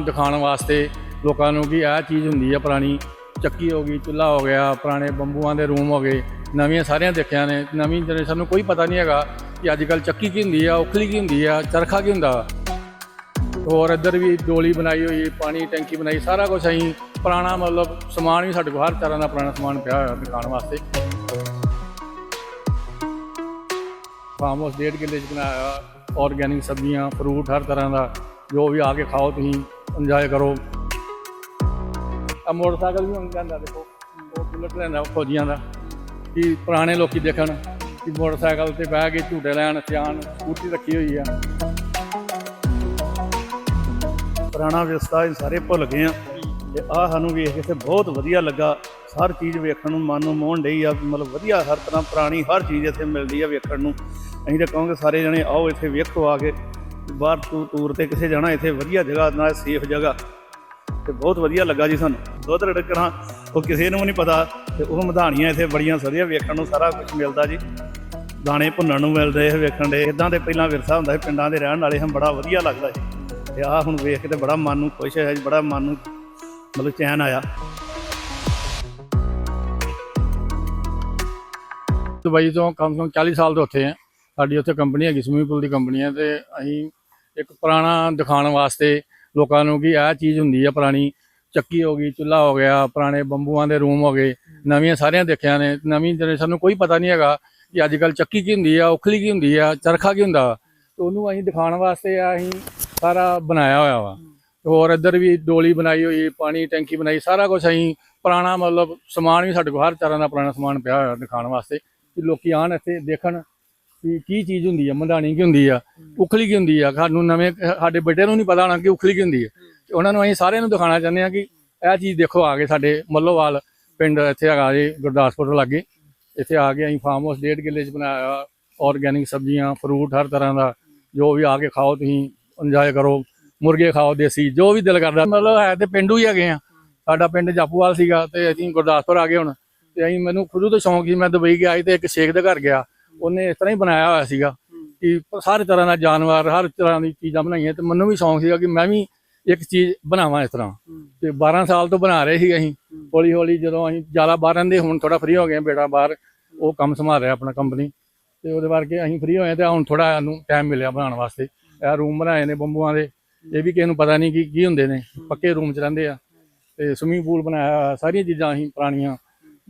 ਦਿਖਾਉਣ ਵਾਸਤੇ ਲੋਕਾਂ ਨੂੰ ਕਿ ਇਹ ਚੀਜ਼ ਹੁੰਦੀ ਆ ਪੁਰਾਣੀ। ਚੱਕੀ ਹੋ ਗਈ, ਚੁੱਲ੍ਹਾ ਹੋ ਗਿਆ, ਪੁਰਾਣੇ ਬੰਬੂਆਂ ਦੇ ਰੂਮ ਹੋ ਗਏ, ਨਵੀਆਂ ਸਾਰੀਆਂ ਦੇਖਿਆ ਨੇ। ਨਵੀਂ ਜਨਰੇਸ਼ਨ ਨੂੰ ਕੋਈ ਪਤਾ ਨਹੀਂ ਹੈਗਾ ਕਿ ਅੱਜ ਕੱਲ ਚੱਕੀ ਕੀ ਹੁੰਦੀ ਆ, ਉਖਲੀ ਕੀ ਹੁੰਦੀ ਆ, ਚਰਖਾ ਕੀ ਹੁੰਦਾ। ਹੋਰ ਇੱਧਰ ਵੀ ਡੋਲੀ ਬਣਾਈ ਹੋਈ, ਪਾਣੀ ਟੈਂਕੀ ਬਣਾਈ, ਸਾਰਾ ਕੁਝ ਅਸੀਂ ਪੁਰਾਣਾ ਮਤਲਬ ਸਮਾਨ ਵੀ ਸਾਡੇ ਕੋਲ, ਹਰ ਤਰ੍ਹਾਂ ਦਾ ਪੁਰਾਣਾ ਸਮਾਨ ਪਿਆ ਹੋਇਆ ਦਿਖਾਉਣ ਵਾਸਤੇ। ਫਾਰਮ ਹਾਊਸ ਡੇਢ ਕਿੱਲੇ ਚ ਬਣਾਇਆ ਆਰਗੈਨਿਕ ਸਬਜ਼ੀਆਂ ਫਰੂਟ ਹਰ ਤਰ੍ਹਾਂ ਦਾ, ਜੋ ਵੀ ਆ ਕੇ ਖਾਓ ਤੁਸੀਂ। ਇੰਜੋਏ ਕਰੋ। ਆ ਮੋਟਰਸਾਈਕਲ ਵੀ ਹੁਣ ਜਾਂਦਾ ਦੇਖੋ, ਉਹ ਬੁਲਟ ਲੈਂਦਾ ਫੌਜੀਆਂ ਦਾ। ਕਿ ਪੁਰਾਣੇ ਲੋਕੀ ਦੇਖਣ ਕਿ ਮੋਟਰਸਾਈਕਲ ਤੇ ਬਹਿ ਕੇ ਝੂਟੇ ਲੈਣ ਸਿਆਣ ਸਕੂਟੀ ਰੱਖੀ ਹੋਈ ਆ। ਪੁਰਾਣਾ ਵਿਰਸਾ ਇਹ ਸਾਰੇ ਭੁੱਲ ਗਏ ਆ। ਤੇ ਆ ਸਾਨੂੰ ਵੇਖ ਕੇ ਤੇ ਬਹੁਤ ਵਧੀਆ ਲੱਗਾ। ਹਰ ਚੀਜ਼ ਵੇਖਣ ਨੂੰ ਮਨ ਨੂੰ ਮੋਹਣ ਡਈ ਆ। ਮਤਲਬ ਵਧੀਆ ਹਰ ਤਰ੍ਹਾਂ ਪੁਰਾਣੀ ਹਰ ਚੀਜ਼ ਇੱਥੇ ਮਿਲਦੀ ਆ ਵੇਖਣ ਨੂੰ। ਅਸੀਂ ਤਾਂ ਕਹਾਂਗੇ ਸਾਰੇ ਜਣੇ ਆਓ ਇੱਥੇ ਵੇਖੋ ਆ ਕੇ। ਬਾਹਰ ਟੂ- ਟੂਰ ਤੇ ਕਿਸੇ ਜਾਣਾ, ਇੱਥੇ ਵਧੀਆ ਜਗ੍ਹਾ, ਨਾਲ ਸੇਫ ਜਗ੍ਹਾ। ਤੇ ਬਹੁਤ ਵਧੀਆ ਲੱਗਾ ਜੀ ਸਾਨੂੰ। ਦੁੱਧ ਰੜਕਣਾ ਉਹ ਕਿਸੇ ਨੂੰ ਵੀ ਨਹੀਂ ਪਤਾ। ਤੇ ਉਹ ਮਧਾਣੀਆਂ ਇੱਥੇ ਬੜੀਆਂ ਵਧੀਆ ਵੇਖਣ ਨੂੰ ਸਾਰਾ ਕੁਝ ਮਿਲਦਾ ਜੀ। ਦਾਣੇ ਭੁੰਨਣ ਨੂੰ ਮਿਲਦੇ ਇਹ ਵੇਖਣ ਦੇ। ਇਦਾਂ ਦੇ ਪਹਿਲਾਂ ਵਿਰਸਾ ਹੁੰਦਾ ਸੀ, ਪਿੰਡਾਂ ਦੇ ਰਹਿਣ ਵਾਲੇ ਹਮ ਬੜਾ ਵਧੀਆ ਲੱਗਦਾ ਜੀ ਤੇ ਆਹ ਹੁਣ ਵੇਖ ਕੇ ਤੇ ਬੜਾ ਮਨ ਨੂੰ ਖੁਸ਼ ਹੋਇਆ ਜੀ, ਬੜਾ ਮਨ ਨੂੰ ਮਤਲਬ ਚੈਨ ਆਇਆ। ਦੁਬਈ ਤੋਂ ਕਮ ਸੇ ਕਮ 40 ਸਾਲ ਤੋਂ ਉੱਥੇ ਆ। ਸਾਡੀ ਉੱਥੇ ਕੰਪਨੀ ਹੈਗੀ ਸਵੀਮਿੰਗ ਪੂਲ ਦੀ ਕੰਪਨੀ ਹੈ ਤੇ ਅਸੀਂ ਇੱਕ ਪੁਰਾਣਾ ਦਿਖਾਉਣ ਵਾਸਤੇ ਲੋਕਾਂ ਨੂੰ ਕਿ ਇਹ ਚੀਜ਼ ਹੁੰਦੀ ਆ, ਪੁਰਾਣੀ ਚੱਕੀ ਹੋ ਗਈ, ਚੁੱਲ੍ਹਾ ਹੋ ਗਿਆ, ਪੁਰਾਣੇ ਬੰਬੂਆਂ ਦੇ ਰੂਮ ਹੋ ਗਏ, ਨਵੀਆਂ ਸਾਰੀਆਂ ਦੇਖਿਆ ਨੇ, ਨਵੀਂ ਜਨਰੇਸ਼ਨ ਨੂੰ ਕੋਈ ਪਤਾ ਨਹੀਂ ਹੈਗਾ ਕਿ ਅੱਜ ਕੱਲ ਚੱਕੀ ਕੀ ਹੁੰਦੀ ਆ, ਉਖਲੀ ਕੀ ਹੁੰਦੀ ਆ, ਚਰਖਾ ਕੀ ਹੁੰਦਾ ਤੇ ਉਹਨੂੰ ਅਸੀਂ ਦਿਖਾਉਣ ਵਾਸਤੇ ਆ, ਅਸੀਂ ਸਾਰਾ ਬਣਾਇਆ ਹੋਇਆ ਵਾ। ਹੋਰ ਇੱਧਰ ਵੀ ਡੋਲੀ ਬਣਾਈ ਹੋਈ, ਪਾਣੀ ਟੈਂਕੀ ਬਣਾਈ, ਸਾਰਾ ਕੁਝ ਅਸੀਂ ਪੁਰਾਣਾ ਮਤਲਬ ਸਮਾਨ ਵੀ ਸਾਡੇ ਕੋਲ, ਹਰ ਤਰ੍ਹਾਂ ਦਾ ਪੁਰਾਣਾ ਸਮਾਨ ਪਿਆ ਹੋਇਆ ਦਿਖਾਉਣ ਵਾਸਤੇ ਕਿ ਲੋਕੀ ਆਣ ਇੱਥੇ ਦੇਖਣ ਕਿ ਕੀ ਚੀਜ਼ ਹੁੰਦੀ ਆ ਮੰਧਾਣੀ ਕੀ ਹੁੰਦੀ ਆ, ਉਖਲੀ ਕੀ ਹੁੰਦੀ ਆ, ਸਾਨੂੰ ਨਵੇਂ, ਸਾਡੇ ਬੱਚਿਆਂ ਨੂੰ ਨਹੀਂ ਪਤਾ ਹੋਣਾ ਕਿ ਉਖਲੀ ਕੀ ਹੁੰਦੀ ਆ। ਤੇ ਉਹਨਾਂ ਨੂੰ ਅਸੀਂ ਸਾਰਿਆਂ ਨੂੰ ਦਿਖਾਉਣਾ ਚਾਹੁੰਦੇ ਆ ਕਿ ਇਹ ਚੀਜ਼ ਦੇਖੋ ਆ ਕੇ ਸਾਡੇ ਮੱਲੋਵਾਲ ਪਿੰਡ ਇੱਥੇ ਹੈਗਾ ਜੀ, ਗੁਰਦਾਸਪੁਰ ਤੋਂ ਲਾਗੇ। ਇੱਥੇ ਆ ਕੇ ਅਸੀਂ ਫਾਰਮ ਹਾਊਸ ਡੇਢ ਕਿੱਲੇ ਚ ਬਣਾਇਆ ਆਰਗੈਨਿਕ ਸਬਜ਼ੀਆਂ ਫਰੂਟ ਹਰ ਤਰ੍ਹਾਂ ਦਾ, ਜੋ ਵੀ ਆ ਕੇ ਖਾਓ ਤੁਸੀਂ ਇੰਜੋਏ ਕਰੋ, ਮੁਰਗੇ ਖਾਓ, ਦੇਸੀ, ਜੋ ਵੀ ਦਿਲ ਕਰਦਾ। ਮਤਲਬ ਹੈ ਤੇ ਪਿੰਡੂ ਹੀ ਹੈਗੇ ਆ। ਸਾਡਾ ਪਿੰਡ ਜਾਪੂਵਾਲ ਸੀਗਾ ਤੇ ਅਸੀਂ ਗੁਰਦਾਸਪੁਰ ਆ ਗਏ ਹੁਣ। ਤੇ ਅਸੀਂ ਮੈਨੂੰ ਖੁਦ ਤੋਂ ਸ਼ੌਂਕ ਸੀ, ਮੈਂ ਦੁਬਈ ਗਿਆ ਸੀ ਤੇ ਇੱਕ ਸ਼ੇਖ ਦੇ ਘਰ ਗਿਆ। ਉਹਨੇ ਇਸ ਤਰ੍ਹਾਂ ਹੀ ਬਣਾਇਆ ਹੋਇਆ ਸੀਗਾ ਕਿ ਸਾਰੇ ਤਰ੍ਹਾਂ ਦਾ ਜਾਨਵਰ ਹਰ ਤਰ੍ਹਾਂ ਦੀ ਚੀਜ਼ਾਂ ਬਣਾਈਆਂ ਤੇ ਮੈਨੂੰ ਵੀ ਸ਼ੌਂਕ ਸੀਗਾ ਕਿ ਮੈਂ ਵੀ ਇੱਕ ਚੀਜ਼ ਬਣਾਵਾਂ ਇਸ ਤਰ੍ਹਾਂ। ਤੇ 12 ਸਾਲ ਤੋਂ ਬਣਾ ਰਹੇ ਸੀ ਅਸੀਂ। ਹੌਲੀ ਹੌਲੀ ਜਦੋਂ ਅਸੀਂ ਜ਼ਿਆਦਾ ਬਾਹਰ ਰਹਿੰਦੇ ਹੁਣ ਥੋੜਾ ਫ੍ਰੀ ਹੋ ਗਏ ਬੇਟਾ ਬਾਹਰ ਉਹ ਕੰਮ ਸੰਭਾਲ ਰਿਹਾ ਆਪਣਾ ਕੰਪਨੀ ਤੇ ਉਹਦੇ ਕਰਕੇ ਅਸੀਂ ਫ੍ਰੀ ਹੋਏ ਤੇ ਹੁਣ ਥੋੜਾ ਸਾਨੂੰ ਟਾਈਮ ਮਿਲਿਆ ਬਣਾਉਣ ਵਾਸਤੇ। ਇਹ ਰੂਮ ਬਣਾਏ ਨੇ ਬੰਬੂਆਂ ਦੇ। ਇਹ ਵੀ ਕਿਸੇ ਨੂੰ ਪਤਾ ਨਹੀਂ ਕਿ ਕੀ ਹੁੰਦੇ ਨੇ। ਪੱਕੇ ਰੂਮ 'ਚ ਰਹਿੰਦੇ ਆ। ਤੇ ਸਵਿਮਿੰਗ ਪੂਲ ਬਣਾਇਆ ਸਾਰੀਆਂ ਚੀਜ਼ਾਂ ਅਸੀਂ ਪੁਰਾਣੀਆਂ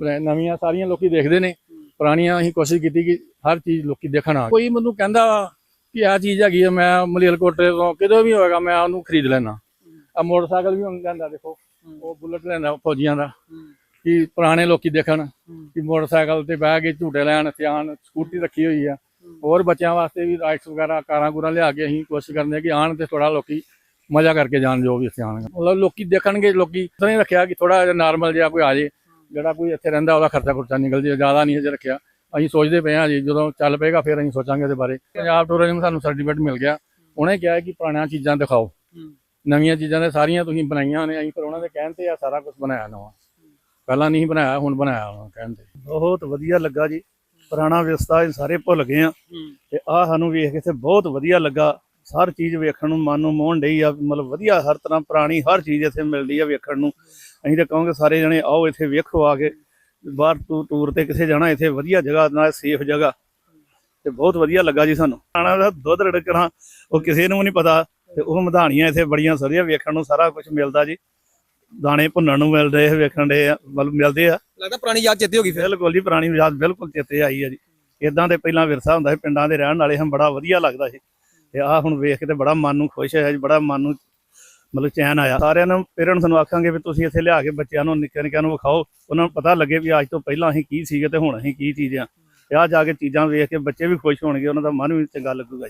ਬਣਾ- ਨਵੀਆਂ ਸਾਰੀਆਂ ਲੋਕੀ ਦੇਖਦੇ ਨੇ। ਪੁਰਾਣੀਆਂ ਅਸੀਂ ਕੋਸ਼ਿਸ਼ ਕੀਤੀ ਕਿ ਹਰ ਚੀਜ਼ ਲੋਕੀ ਦੇਖਣ ਆ ਕੋਈ ਮੈਨੂੰ ਕਹਿੰਦਾ ਕਿ ਆਹ ਚੀਜ਼ ਹੈਗੀ ਆ ਮੈਂ ਮਲੇਰਕੋਟੇ ਤੋਂ ਕਿਤੇ ਵੀ ਹੋਏਗਾ ਮੈਂ ਉਹਨੂੰ ਖਰੀਦ ਲੈਣਾ ਆ ਮੋਟਰਸਾਈਕਲ ਵੀ ਹੁਣ ਜਾਂਦਾ ਦੇਖੋ ਉਹ ਬੁਲਟ ਲੈਂਦਾ ਫੌਜੀਆਂ ਦਾ। ਕਿ ਪੁਰਾਣੇ ਲੋਕੀ ਦੇਖਣ ਕਿ ਮੋਟਰਸਾਈਕਲ ਤੇ ਬਹਿ ਕੇ ਝੂਟੇ ਲੈਣ ਸਿਆਣ ਸਕੂਟੀ ਰੱਖੀ ਹੋਈ ਆ। ਹੋਰ ਬੱਚਿਆਂ ਵਾਸਤੇ ਵੀ ਰਾਈਡਸ ਵਗੈਰਾ ਕਾਰਾਂ ਗੁਰਾਂ ਲਿਆ ਕੇ ਅਸੀਂ ਕੋਸ਼ਿਸ਼ ਕਰਦੇ ਹਾਂ ਕਿ ਆਣ ਤੇ ਥੋੜਾ ਲੋਕੀ ਮਜ਼ਾ ਕਰਕੇ ਜਾਣ ਜੋ ਵੀ ਇੱਥੇ ਆਣਗੇ ਮਤਲਬ ਲੋਕੀ ਦੇਖਣਗੇ ਲੋਕੀ ਤਰ੍ਹਾਂ ਰੱਖਿਆ ਕਿ ਥੋੜਾ ਜਿਹਾ ਨਾਰਮਲ ਜਿਹਾ ਕੋਈ ਆ ਜੇ। ਜਿਹੜਾ ਕੋਈ ਇੱਥੇ ਰਹਿੰਦਾ ਉਹਦਾ ਖਰਚਾ ਖੁਰਚਾ ਨਿਕਲ ਜੇ ਜ਼ਿਆਦਾ ਨਹੀਂ ਹਜੇ ਰੱਖਿਆ। ਅਸੀਂ ਸੋਚਦੇ ਪਏ ਹਾਂ ਜੀ ਜਦੋਂ ਚੱਲ ਪਏਗਾ ਫਿਰ ਅਸੀਂ ਸੋਚਾਂਗੇ ਇਹਦੇ ਬਾਰੇ। ਪੰਜਾਬ ਟੂਰਿਜ਼ਮ ਸਾਨੂੰ ਸਰਟੀਫਿਕੇਟ ਮਿਲ ਗਿਆ। ਉਹਨੇ ਕਿਹਾ ਕਿ ਪੁਰਾਣੀਆਂ ਚੀਜ਼ਾਂ ਦਿਖਾਓ। ਨਵੀਆਂ ਚੀਜ਼ਾਂ ਦੇ ਸਾਰੀਆਂ ਤੁਸੀਂ ਬਣਾਈਆਂ ਨੇ ਅਸੀਂ ਫਿਰ ਉਹਨਾਂ ਦੇ ਕਹਿਣ ਤੇ ਆ ਸਾਰਾ ਕੁਝ ਬਣਾਇਆ ਨਵਾਂ। ਪਹਿਲਾਂ ਨਹੀਂ ਬਣਾਇਆ ਹੁਣ ਬਣਾਇਆ ਵਾ ਕਹਿਣ ਤੇ। ਬਹੁਤ ਵਧੀਆ ਲੱਗਾ ਜੀ। ਪੁਰਾਣਾ ਇਹ ਸਾਰੇ ਭੁੱਲ ਗਏ ਆ ਤੇ ਆ ਸਾਨੂੰ ਵੇਖ ਕੇ ਤੇ ਬਹੁਤ ਵਧੀਆ ਲੱਗਾ। ਹਰ ਚੀਜ਼ ਵੇਖਣ ਨੂੰ ਮਨ ਨੂੰ ਮੋਹਣ ਡਈ ਆ ਮਤਲਬ ਵਧੀਆ ਹਰ ਤਰ੍ਹਾਂ ਪੁਰਾਣੀ ਹਰ ਚੀਜ਼ ਇੱਥੇ ਮਿਲਦੀ ਆ ਵੇਖਣ ਨੂੰ। ਅਸੀਂ ਤਾਂ ਕਹਾਂਗੇ ਸਾਰੇ ਜਣੇ ਆਓ ਇੱਥੇ ਵੇਖੋ ਆ ਕੇ ਬਾਹਰ ਟੂਰ ਤੇ ਕਿਸੇ ਜਾਣਾ ਇੱਥੇ ਵਧੀਆ ਜਗ੍ਹਾ ਨਾਲ ਸੇਫ ਜਗ੍ਹਾ। ਤੇ ਬਹੁਤ ਵਧੀਆ ਲੱਗਾ ਜੀ ਸਾਨੂੰ। ਆਣਾ ਦਾ ਦੁੱਧ ਰੜਕਣਾ ਉਹ ਕਿਸੇ ਨੂੰ ਨਹੀਂ ਪਤਾ ਤੇ ਉਹ ਮਧਾਣੀਆਂ ਇੱਥੇ ਬੜੀਆਂ ਵਧੀਆ ਵੇਖਣ ਨੂੰ ਸਾਰਾ ਕੁਝ ਮਿਲਦਾ ਜੀ। ਦਾਣੇ ਭੁੰਨਣ ਨੂੰ ਮਿਲਦੇ ਇਹ ਵੇਖਣ ਦੇ ਆ ਮਤਲਬ ਮਿਲਦੇ ਆ। ਲੱਗਦਾ ਪੁਰਾਣੀ ਯਾਦ ਚੇਤੇ ਹੋ ਗਈ ਫਿਰ। ਬਿਲਕੁਲ ਜੀ ਪੁਰਾਣੀ ਯਾਦ ਬਿਲਕੁਲ ਚੇਤੇ ਆਈ ਹੈ ਜੀ। ਇਦਾਂ ਦੇ ਪਹਿਲਾਂ ਵਿਰਸਾ ਹੁੰਦਾ ਸੀ ਪਿੰਡਾਂ ਦੇ ਰਹਿਣ ਵਾਲੇ ਹਮ ਬੜਾ ਵਧੀਆ ਲੱਗਦਾ ਸੀ। ਤੇ ਆਹ ਹੁਣ ਵੇਖ ਕੇ ਤੇ ਬੜਾ ਮਨ ਨੂੰ ਖੁਸ਼ ਹੋਇਆ ਜੀ, ਬੜਾ ਮਨ ਨੂੰ ਮਤਲਬ ਚੈਨ ਆਇਆ। ਸਾਰਿਆਂ ਨੂੰ ਪੇਰੈਂਟਸ ਨੂੰ ਆਖਾਂਗੇ ਵੀ ਤੁਸੀਂ ਇੱਥੇ ਲਿਆ ਕੇ ਬੱਚਿਆਂ ਨੂੰ ਨਿੱਕੇ ਨਿੱਕਿਆਂ ਨੂੰ ਵਿਖਾਓ। ਉਹਨਾਂ ਨੂੰ ਪਤਾ ਲੱਗੇ ਵੀ ਅੱਜ ਤੋਂ ਪਹਿਲਾਂ ਅਸੀਂ ਕੀ ਸੀਗੇ ਤੇ ਹੁਣ ਅਸੀਂ ਕੀ ਚੀਜ਼ਾਂ ਤੇ ਆ ਜਾ ਕੇ ਚੀਜ਼ਾਂ ਵੇਖ ਕੇ ਬੱਚੇ ਵੀ ਖੁਸ਼ ਹੋਣਗੇ, ਉਹਨਾਂ ਦਾ ਮਨ ਵੀ ਚੰਗਾ ਲੱਗੂਗਾ ਜੀ।